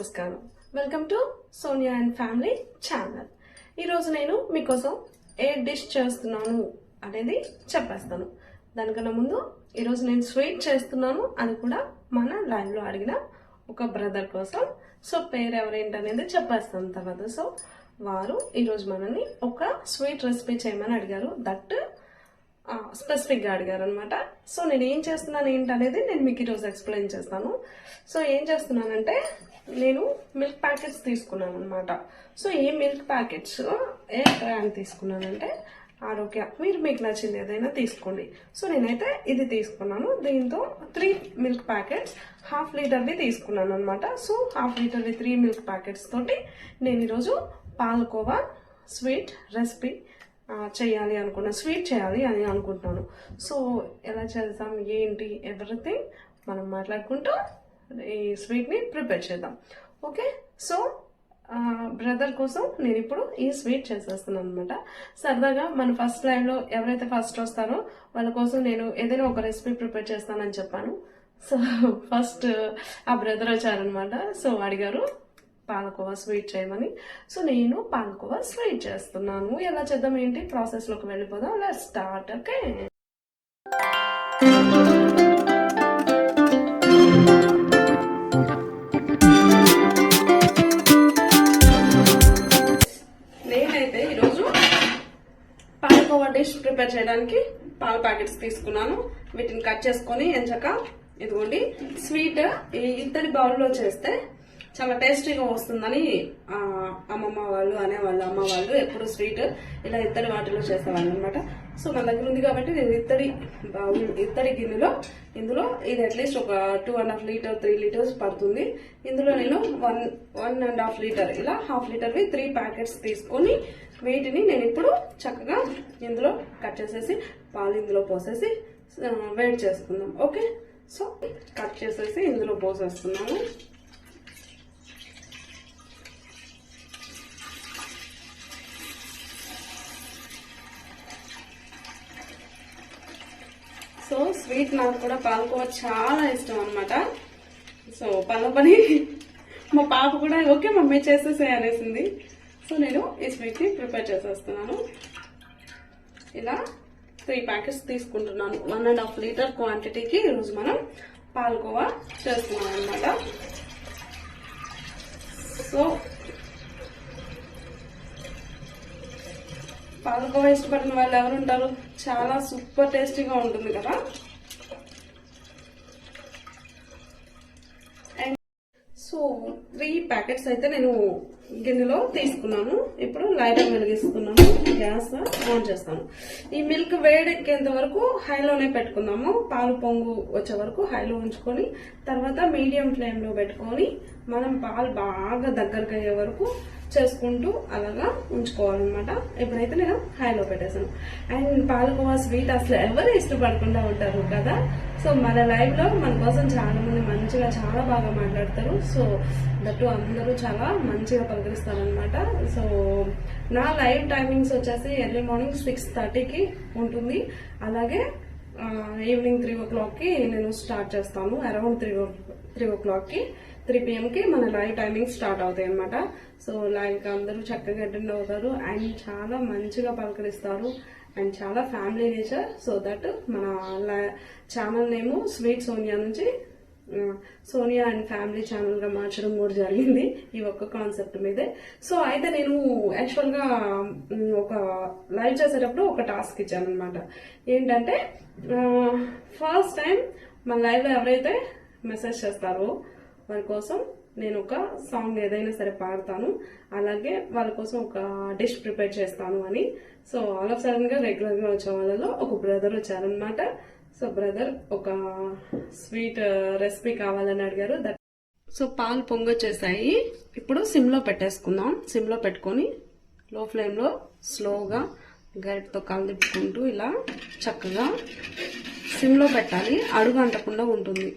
నమస్కారం. Welcome to Sonia and family channel ఈరోజు నేను మీకోసం ఏ డిష్ చేస్తున్నాను అనేది చెప్పేస్తాను. దానికన్నా ముందు ఈరోజు నేను స్వీట్ చేస్తున్నాను అని కూడా మన లైన్లో అడిగిన ఒక బ్రదర్ కోసం. సో పేరు ఎవరేంటనేది చెప్పేస్తాను తర్వాత. సో వారు ఈరోజు మనల్ని ఒక స్వీట్ రెసిపీ చేయమని అడిగారు. దట్ స్పెసిఫిక్గా అడిగారు అనమాట సో నేను ఏం చేస్తున్నాను ఏంటనేది నేను మీకు ఈరోజు ఎక్స్ప్లెయిన్ చేస్తాను. సో ఏం చేస్తున్నానంటే నేను మిల్క్ ప్యాకెట్స్ తీసుకున్నాను అనమాట సో ఏ మిల్క్ ప్యాకెట్స్ ఏ బ్రాండ్ తీసుకున్నానంటే ఆరోగ్య మీరు మీకు నచ్చింది ఏదైనా తీసుకోండి. సో నేనైతే ఇది తీసుకున్నాను. దీంతో త్రీ మిల్క్ ప్యాకెట్స్ హాఫ్ లీటర్వి తీసుకున్నాను అనమాట సో హాఫ్ లీటర్వి త్రీ మిల్క్ ప్యాకెట్స్ తోటి నేను ఈరోజు పాలకోవా స్వీట్ రెసిపీ చేయాలి అనుకున్నా స్వీట్ చేయాలి అని అనుకుంటున్నాను. సో ఎలా చేద్దాం ఏంటి ఎవ్రీథింగ్ మనం మాట్లాడుకుంటూ ఈ స్వీట్ని ప్రిపేర్ చేద్దాం. ఓకే సో బ్రదర్ కోసం నేను ఇప్పుడు ఈ స్వీట్ చేసేస్తున్నాను అనమాట సరదాగా మన ఫస్ట్ లైన్లో ఎవరైతే ఫస్ట్ వస్తారో వాళ్ళ కోసం నేను ఏదైనా ఒక రెసిపీ ప్రిపేర్ చేస్తానని చెప్పాను. సో ఫస్ట్ ఆ బ్రదర్ వచ్చారనమాట సో అడిగారు పాలకోవా స్వీట్ చేయమని. సో నేను పాలకోవా స్వీట్ చేస్తున్నాను. ఎలా చేద్దాం ఏంటి? ప్రాసెస్లోకి వెళ్ళిపోదాం. లెట్ స్టార్ట్ ఓకే నేనైతే ఈరోజు పాలకోవా డిష్ ప్రిపేర్ చేయడానికి పాల ప్యాకెట్స్ తీసుకున్నాను. వీటిని కట్ చేసుకొని ఎంచక ఇదిగోండి స్వీట్ ఈ ఇత్తడి బౌల్లో చేస్తే చాలా టేస్టీగా వస్తుందని అమ్మమ్మ వాళ్ళు అనేవాళ్ళు అమ్మ వాళ్ళు ఎప్పుడు స్వీట్ ఇలా ఇత్తడి వాటిలో చేసేవాళ్ళు అనమాట సో మన దగ్గర ఉంది కాబట్టి నేను ఇత్తడి బౌల్ ఇత్తడి గిన్నెలో ఇందులో ఇది అట్లీస్ట్ ఒక two and half litre three litres పడుతుంది. ఇందులో నేను one one and half litre ఇలా హాఫ్ లీటర్వి త్రీ ప్యాకెట్స్ తీసుకొని వీటిని నేను ఇప్పుడు చక్కగా ఇందులో కట్ చేసేసి పాలు ఇందులో పోసేసి వెయిట్ వేడి చేసుకుందాం. ఓకే సో కట్ చేసేసి ఇందులో పోసేస్తున్నాము సో స్వీట్ నాకు కూడా పాలకోవా చాలా ఇష్టం అనమాట సో పనుల పని మా పాప కూడా ఓకే మమ్మీ చేసేసే అనేసింది. సో నేను ఈ స్వీట్ని ప్రిపేర్ చేసేస్తున్నాను. ఇలా త్రీ ప్యాకెట్స్ తీసుకుంటున్నాను. వన్ అండ్ హాఫ్ లీటర్ క్వాంటిటీకి ఈరోజు మనం పాలకోవా చేస్తున్నాం అనమాట సో పాలకోవా ఇష్టపడిన వాళ్ళు ఎవరు ఉంటారు చాలా సూపర్ టేస్టీగా ఉంటుంది కదా. అండ్ సో త్రీ ప్యాకెట్స్ అయితే నేను గిన్నెలో తీసుకున్నాను. ఇప్పుడు లైటర్ వెలిగిస్తున్నాను. గ్యాస్ ఆన్ చేస్తాను. ఈ మిల్క్ వేడెక్కేంత వరకు హైలోనే పెట్టుకుందాము. పాలు పొంగు వచ్చే వరకు హైలో ఉంచుకొని తర్వాత మీడియం ఫ్లేమ్లో పెట్టుకొని మనం పాలు బాగా దగ్గరకు అయ్యే వరకు చేసుకుంటూ అలాగా ఉంచుకోవాలన్నమాట. ఇప్పుడైతే నేను హైలో పెట్టేశాను. అండ్ పాలకోవా స్వీట్ అసలు ఎవరు ఇష్టపడకుండా ఉంటారు కదా? సో మన లైవ్లో మన కోసం చాలా మంది మంచిగా చాలా బాగా మాట్లాడతారు. సో దట్టు అందరూ చాలా మంచిగా పలకరిస్తారు అనమాట సో నా లైవ్ టైమింగ్స్ వచ్చేసి ఎర్లీ మార్నింగ్ సిక్స్ థర్టీకి ఉంటుంది. అలాగే ఈవినింగ్ త్రీ ఓ క్లాక్కి నేను స్టార్ట్ చేస్తాను అరౌండ్ త్రీ ఓ త్రీ ఓ క్లాక్కి త్రీ పిఎంకి మన లైవ్ టైమింగ్ స్టార్ట్ అవుతాయి అనమాట సో లైవ్కి అందరూ చక్కగా అటెండ్ అవుతారు. అండ్ చాలా మంచిగా పలకరిస్తారు. అండ్ చాలా ఫ్యామిలీ నేచర్ సో దట్ మన ఛానల్ నేము స్వీట్ సోనియా నుంచి సోనియా అండ్ ఫ్యామిలీ ఛానల్గా మార్చడం కూడా జరిగింది ఈ ఒక్క కాన్సెప్ట్ మీదే. సో అయితే నేను యాక్చువల్గా ఒక లైవ్ చేసేటప్పుడు ఒక టాస్క్ ఇచ్చాను అనమాట ఏంటంటే ఫస్ట్ టైం మన లైవ్లో ఎవరైతే మెసేజ్ చేస్తారో వారి కోసం నేను ఒక సాంగ్ ఏదైనా సరే పాడతాను. అలాగే వాళ్ళ కోసం ఒక డిష్ ప్రిపేర్ చేస్తాను అని. సో ఆల్ ఆఫ్ సడన్గా రెగ్యులర్గా వచ్చే వాళ్ళలో ఒక బ్రదర్ వచ్చారనమాట సో బ్రదర్ ఒక స్వీట్ రెసిపీ uh, కావాలని అడిగారు. దట్ సో పాలు పొంగొచ్చేసాయి. ఇప్పుడు సిమ్లో పెట్టేసుకుందాం. సిమ్లో పెట్టుకొని లో ఫ్లేమ్లో స్లోగా గరిటతో కలిపుకుంటూ ఇలా చక్కగా సిమ్లో పెట్టాలి. అడుగు అంటకుండా ఉంటుంది.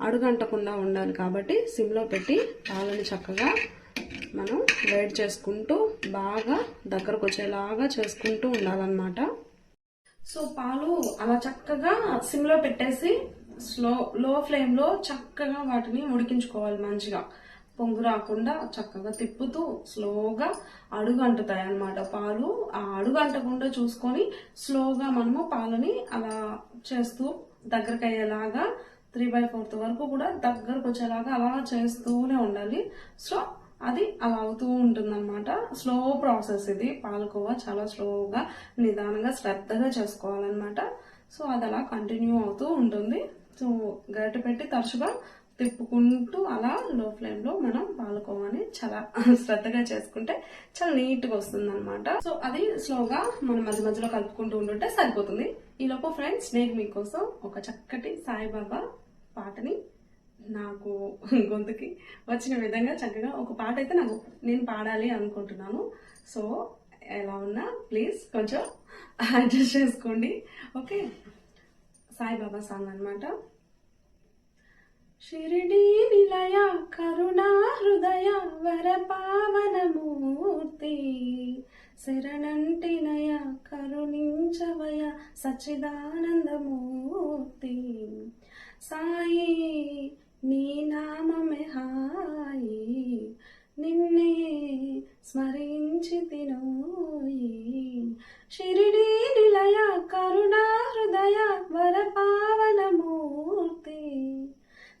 అడుగంటకుండా ఉండాలి కాబట్టి సిమ్లో పెట్టి పాలని చక్కగా మనం వేడి చేసుకుంటూ బాగా దగ్గరకు వచ్చేలాగా చేసుకుంటూ ఉండాలన్నమాట. సో పాలు అలా చక్కగా సిమ్లో పెట్టేసి స్లో లో ఫ్లేమ్లో చక్కగా వాటిని ఉడికించుకోవాలి మంచిగా. పొంగు రాకుండా చక్కగా తిప్పుతూ స్లోగా అడుగు అంటుతాయి అన్నమాట పాలు. ఆ అడుగు అంటకుండా చూసుకొని స్లోగా మనము పాలని అలా చేస్తూ దగ్గరకు అయ్యేలాగా త్రీ బై ఫోర్త్ వరకు కూడా దగ్గరకు వచ్చేలాగా అలా చేస్తూనే ఉండాలి. సో అది అలా అవుతూ ఉంటుందన్నమాట. స్లో ప్రాసెస్ ఇది. పాలకోవా చాలా స్లోగా నిదానంగా శ్రద్ధగా చేసుకోవాలన్నమాట. సో అది అలా కంటిన్యూ అవుతూ ఉంటుంది. సో గరిట పెట్టి తరచుగా తిప్పుకుంటూ అలా లో ఫ్లేమ్లో మనం పాలకోవాని చాలా శ్రద్ధగా చేసుకుంటే చాలా నీట్గా వస్తుంది అనమాట సో అది స్లోగా మనం మధ్య మధ్యలో కలుపుకుంటూ ఉంటుంటే సరిపోతుంది. ఈలోపు ఫ్రెండ్స్ నేను మీకోసం ఒక చక్కటి సాయిబాబా పాటని నాకు గొంతుకి వచ్చిన విధంగా చక్కగా ఒక పాట అయితే నాకు నేను పాడాలి అనుకుంటున్నాను. సో ఎలా ఉన్నా ప్లీజ్ కొంచెం అడ్జస్ట్ చేసుకోండి. ఓకే సాయిబాబా సాంగ్ అనమాట షిరిడి నిలయ కరుణా హృదయ వర పావనమూర్తి శరణంటినయ కరుణించవయ సచిదానందమూర్తి సాయి నీ నామమే హాయి. నిన్నే స్మరించి తినోయి. షిరిడి నిలయ కరుణా హృదయ వర పావనమూర్తి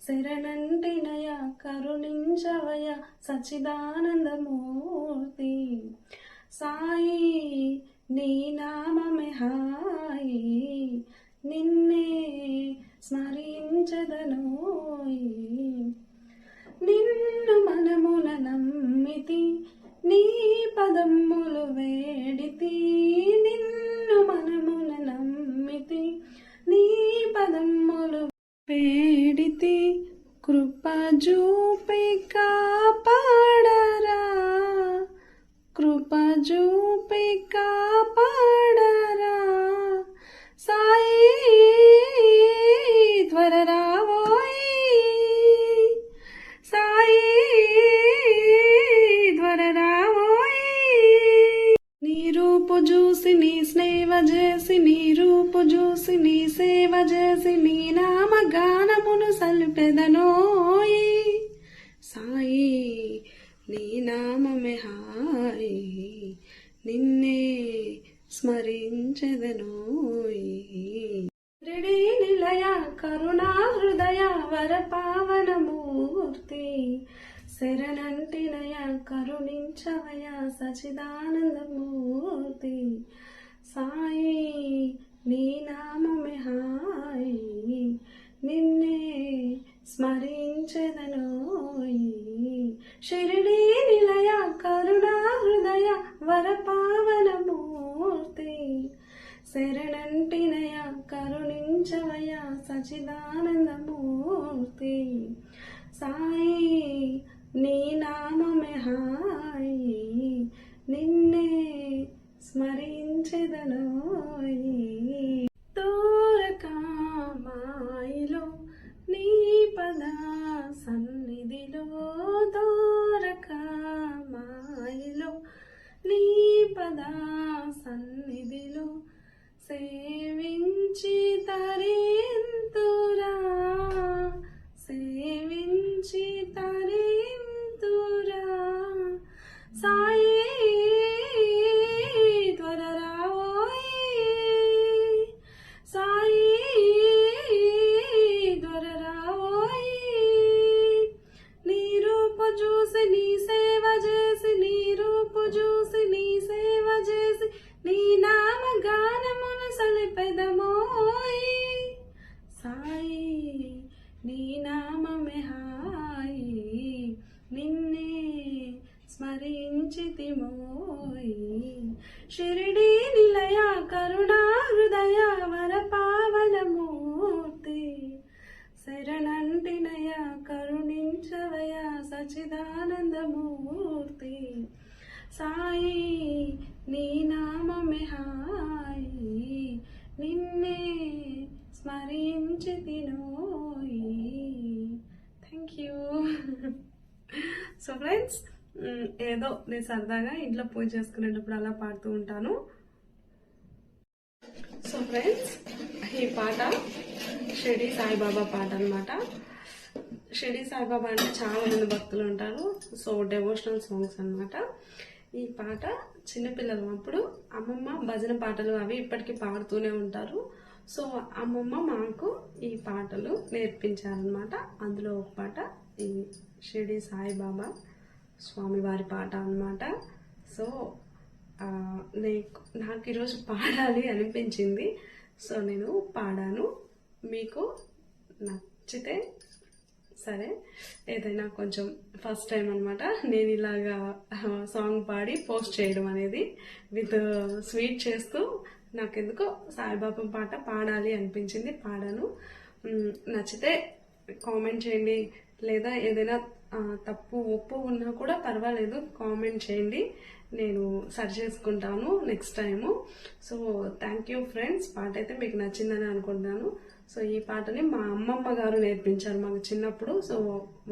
శరణంటినయ కరుణించవయ సచిదానందమూర్తి సాయి నీ నామమే హాయి. హృదయ వర పావనమూర్తి. శరణంటినయ కరుణించవయ సచిదానందమూర్తి. సాయి నీ నామమే హాయి. నిన్నే స్మరించెదనోయి. షిరిడి నిలయ కరుణా హృదయ వర పావనమూర్తి శరణంటినయ కరుణించవయ సచిదానందమూర్తి. సాయి నీ నామమే హాయి నిన్నే స్మరించెదనోయి. దూరకామాయిలో నీ పద సన్నిధిలో దూరకామాయిలో నీ పద సన్నిధిలో సేవించి తరింతురా. సేవించి తరింతురా స్మరించితిమోయి షిరిడి నిలయ కరుణా హృదయ వర పావనమూర్తి. శరణంటినయ కరుణించవయ సచిదానందమూర్తి. సాయి నీ నామమే హాయి. నిన్నే స్మరించి తినోయి థ్యాంక్ యూ. సో ఫ్రెండ్స్ ఏదో నేను సరదాగా ఇంట్లో పూజ చేసుకునేటప్పుడు అలా పాడుతూ ఉంటాను. సో ఫ్రెండ్స్ ఈ పాట షిరిడి సాయిబాబా పాట అనమాట షిరిడి సాయిబాబా అంటే చాలా మంది భక్తులు ఉంటారు. సో డెవోషనల్ సాంగ్స్ అనమాట ఈ పాట చిన్నపిల్లలు అప్పుడు అమ్మమ్మ భజన పాటలు అవి ఇప్పటికీ పాడుతూనే ఉంటారు. సో అమ్మమ్మ మాకు ఈ పాటలు నేర్పించారనమాట అందులో ఒక పాట ఈ షిరిడి సాయిబాబా స్వామివారి పాట అనమాట సో నేను నాకు ఈరోజు పాడాలి అనిపించింది. సో నేను పాడాను. మీకు నచ్చితే సరే ఏదైనా కొంచెం ఫస్ట్ టైం అనమాట నేను ఇలాగా సాంగ్ పాడి పోస్ట్ చేయడం అనేది విత్ స్వీట్ చేస్తూ నాకెందుకో సాయిబాబా పాట పాడాలి అనిపించింది పాడాను. నచ్చితే కామెంట్ చేయండి. లేదా ఏదైనా తప్పు ఒప్పు ఉన్నా కూడా పర్వాలేదు. కామెంట్ చేయండి. నేను సరి చేసుకుంటాను next time so thank you friends పాట అయితే మీకు నచ్చిందని అనుకుంటున్నాను సో ఈ పాటని మా అమ్మమ్మ గారు నేర్పించారు మాకు చిన్నప్పుడు. సో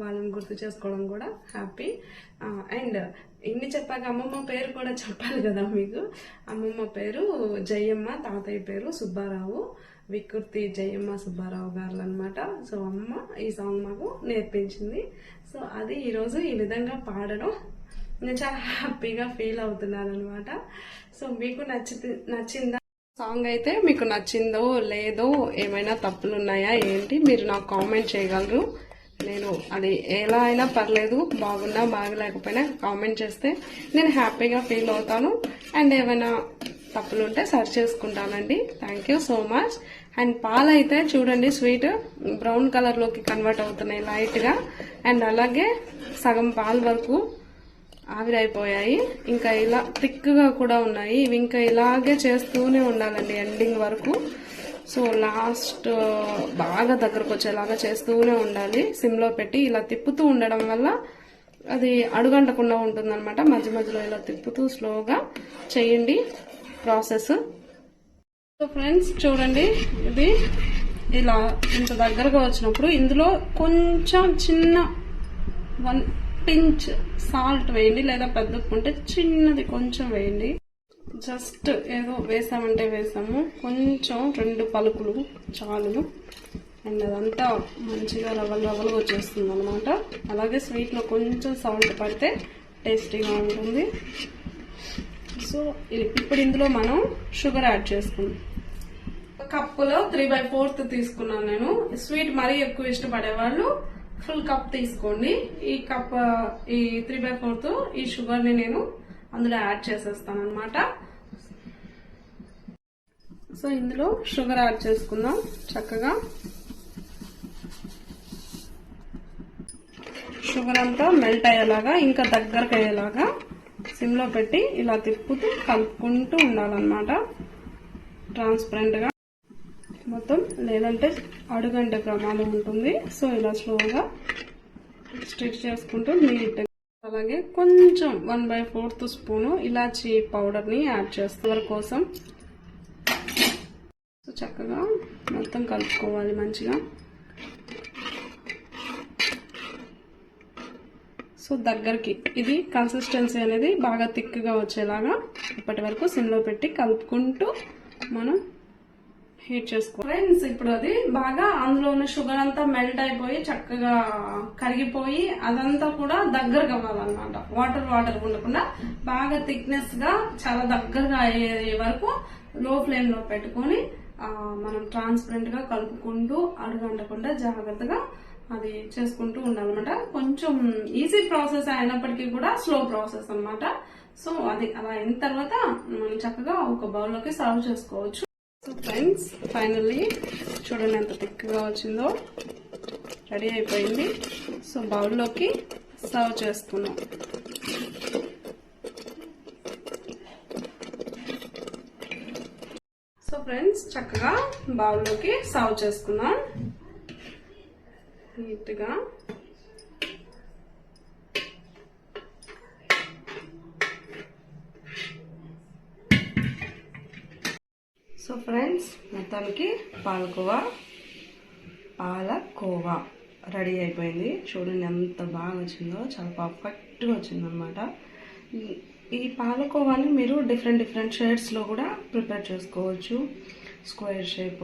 వాళ్ళని గుర్తు చేసుకోవడం కూడా హ్యాపీ అండ్ ఇన్ని చెప్పాక అమ్మమ్మ పేరు కూడా చెప్పాలి కదా మీకు. అమ్మమ్మ పేరు జయమ్మ తాతయ్య పేరు సుబ్బారావు వికృతి జయమ్మ సుబ్బారావు గారు అనమాట సో అమ్మ ఈ సాంగ్ మాకు నేర్పించింది. సో అది ఈరోజు ఈ విధంగా పాడడం నేను చాలా హ్యాపీగా ఫీల్ అవుతున్నాను అనమాట సో మీకు నచ్చి నచ్చిందా? సాంగ్ అయితే మీకు నచ్చిందో లేదో ఏమైనా తప్పులు ఉన్నాయా ఏంటి మీరు నాకు కామెంట్ చేయగలరు. నేను అది ఎలా అయినా పర్లేదు బాగున్నా బాగలేకపోయినా కామెంట్ చేస్తే నేను హ్యాపీగా ఫీల్ అవుతాను. అండ్ ఏమైనా తప్పులు ఉంటే సర్చ్ చేసుకుంటానండి. Thank you so much. And పాలు అయితే చూడండి స్వీట్. బ్రౌన్ కలర్లోకి కన్వర్ట్ అవుతున్నాయి లైట్గా. అండ్ అలాగే సగం పాలు వరకు ఆవిరైపోయాయి. ఇంకా ఇలా థిక్గా కూడా ఉన్నాయి. ఇవి ఇంకా ఇలాగే చేస్తూనే ఉండాలండి ఎండింగ్ వరకు. సో లాస్ట్ బాగా దగ్గరకు వచ్చేలాగా చేస్తూనే ఉండాలి. సిమ్లో పెట్టి ఇలా తిప్పుతూ ఉండడం వల్ల అది అడుగంటకుండా ఉంటుందన్నమాట. మధ్య మధ్యలో ఇలా తిప్పుతూ స్లోగా చేయండి ప్రాసెస్. సో ఫ్రెండ్స్ చూడండి. ఇది ఇలా ఇంత దగ్గరగా వచ్చినప్పుడు ఇందులో కొంచెం చిన్న వన్ పించ్ సాల్ట్ వేయండి. లేదా పెద్ద ఉంటే చిన్నది కొంచెం వేయండి. జస్ట్ ఏదో వేసామంటే వేసాము. కొంచెం రెండు పలుకులు చాలు అండ్ అదంతా మంచిగా రవ్వలు రవ్వలుగా వచ్చేస్తుంది అనమాట అలాగే స్వీట్లో కొంచెం సాల్ట్ పడితే టేస్టీగా ఉంటుంది. సో ఇప్పుడు ఇందులో మనం షుగర్ యాడ్ చేసుకుందాం. కప్పులో త్రీ బై ఫోర్త్ తీసుకున్నాను నేను. స్వీట్ మరీ ఎక్కువ ఇష్టపడే వాళ్ళు ఫుల్ కప్ తీసుకోండి. ఈ కప్ ఈ త్రీ బై ఫోర్త్ ఈ షుగర్ని నేను అందులో యాడ్ చేసేస్తాను అనమాట సో ఇందులో షుగర్ యాడ్ చేసుకుందాం చక్కగా. షుగర్ అంతా మెల్ట్ అయ్యేలాగా ఇంకా దగ్గరకు అయ్యేలాగా. సిమ్లో పెట్టి ఇలా తిప్పుతూ కలుపుకుంటూ ఉండాలన్నమాట. ట్రాన్స్పరెంట్గా మొత్తం లేదంటే అడుగంటే ప్రమాదం ఉంటుంది. సో ఇలా స్లోగా స్టిచ్ చేసుకుంటూ నీట్ అలాగే కొంచెం వన్ బై ఫోర్త్ స్పూను ఇలాచీ పౌడర్ని యాడ్ చేస్తారు కోసం. సో చక్కగా మొత్తం కలుపుకోవాలి మంచిగా. సో దగ్గరికి. ఇది కన్సిస్టెన్సీ అనేది బాగా థిక్గా వచ్చేలాగా ఇప్పటి వరకు సిమ్లో పెట్టి కలుపుకుంటూ మనం హీట్ చేసుకో ఫ్రెండ్స్ ఇప్పుడు అది బాగా అందులో ఉన్న షుగర్ అంతా మెల్ట్ అయిపోయి చక్కగా కరిగిపోయి అదంతా కూడా దగ్గరగా అవ్వాలన్నమాట. వాటర్ వాటర్ ఉండకుండా బాగా థిక్నెస్గా చాలా దగ్గరగా అయ్యే వరకు లో ఫ్లేమ్లో పెట్టుకొని మనం ట్రాన్స్పరెంట్గా కలుపుకుంటూ అడుగంటకుండా జాగ్రత్తగా అది చేసుకుంటూ ఉండాలన్నమాట. కొంచెం ఈజీ ప్రాసెస్ అయినప్పటికీ కూడా స్లో ప్రాసెస్ అన్నమాట. సో అది అలా అయిన తర్వాత మనం చక్కగా ఒక బౌల్లోకి సర్వ్ చేసుకోవచ్చు. సో ఫ్రెండ్స్ ఫైనల్లీ చూడండి ఎంత థిక్గా వచ్చిందో. రెడీ అయిపోయింది. సో బౌల్లోకి సర్వ్ చేసుకున్నాం. సో ఫ్రెండ్స్ చక్కగా బౌల్లోకి సర్వ్ చేసుకున్నాం. నీట్గా సో ఫ్రెండ్స్ మొత్తానికి పాలకోవా పాలకోవా రెడీ అయిపోయింది. చూడండి ఎంత బాగా వచ్చిందో చాలా పర్ఫెక్ట్గా వచ్చిందనమాట ఈ- ఈ పాలకోవాని మీరు డిఫరెంట్ డిఫరెంట్ షేడ్స్లో కూడా ప్రిపేర్ చేసుకోవచ్చు. స్క్వేర్ షేప్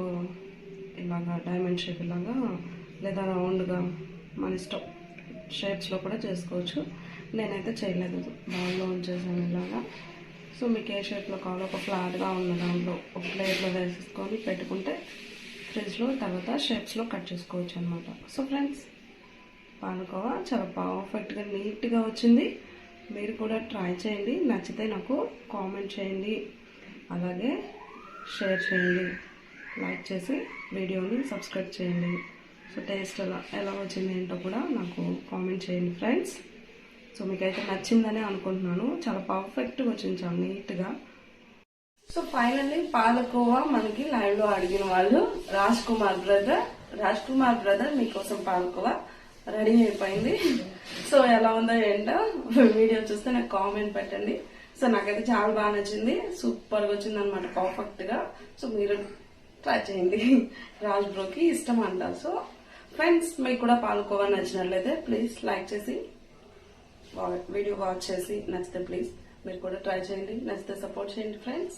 ఇలాగా డైమండ్ షేప్ ఇలాగా లేదా రౌండ్గా మన ఇష్టం షేప్స్లో కూడా చేసుకోవచ్చు. నేనైతే చేయలేదు. బౌల్లో ఉంచేసాను ఇలాగా. సో మీకు ఏ షేప్లో కావాలో ఒక ఫ్లాట్గా ఉన్న దాంట్లో ఒక ప్లేట్లో వేసేసుకొని పెట్టుకుంటే ఫ్రిడ్జ్లో తర్వాత షేప్స్లో కట్ చేసుకోవచ్చు అనమాట సో ఫ్రెండ్స్ పాలకోవా చాలా పర్ఫెక్ట్గా నీట్గా వచ్చింది. మీరు కూడా ట్రై చేయండి. నచ్చితే నాకు కామెంట్ చేయండి. అలాగే షేర్ చేయండి. లైక్ చేసి వీడియోని సబ్స్క్రైబ్ చేయండి. సో టేస్ట్ ఎలా ఎలా వచ్చింది ఏంటో కూడా నాకు కామెంట్ చేయండి ఫ్రెండ్స్ సో మీకైతే నచ్చిందనే అనుకుంటున్నాను. చాలా పర్ఫెక్ట్గా వచ్చింది చాలా నీట్గా సో ఫైనల్లీ పాలకోవా మనకి లైవ్లో అడిగిన వాళ్ళు రాజ్ కుమార్ బ్రదర్ రాజ్ కుమార్ బ్రదర్ మీకోసం పాలకోవా రెడీ అయిపోయింది. సో ఎలా ఉందో ఏంటో వీడియో చూస్తే నాకు కామెంట్ పెట్టండి. సో నాకైతే చాలా బాగా నచ్చింది. సూపర్గా వచ్చింది అనమాట పర్ఫెక్ట్గా సో మీరు ట్రై చేయండి. రాజ్ బ్రోకి ఇష్టం అంట. సో ఫ్రెండ్స్ మీకు కూడా పాలకోవా నచ్చినట్లయితే ప్లీజ్ లైక్ చేసి వా- వీడియో వాచ్ చేసి నచ్చితే ప్లీజ్ మీరు కూడా ట్రై చేయండి. నచ్చితే సపోర్ట్ చేయండి ఫ్రెండ్స్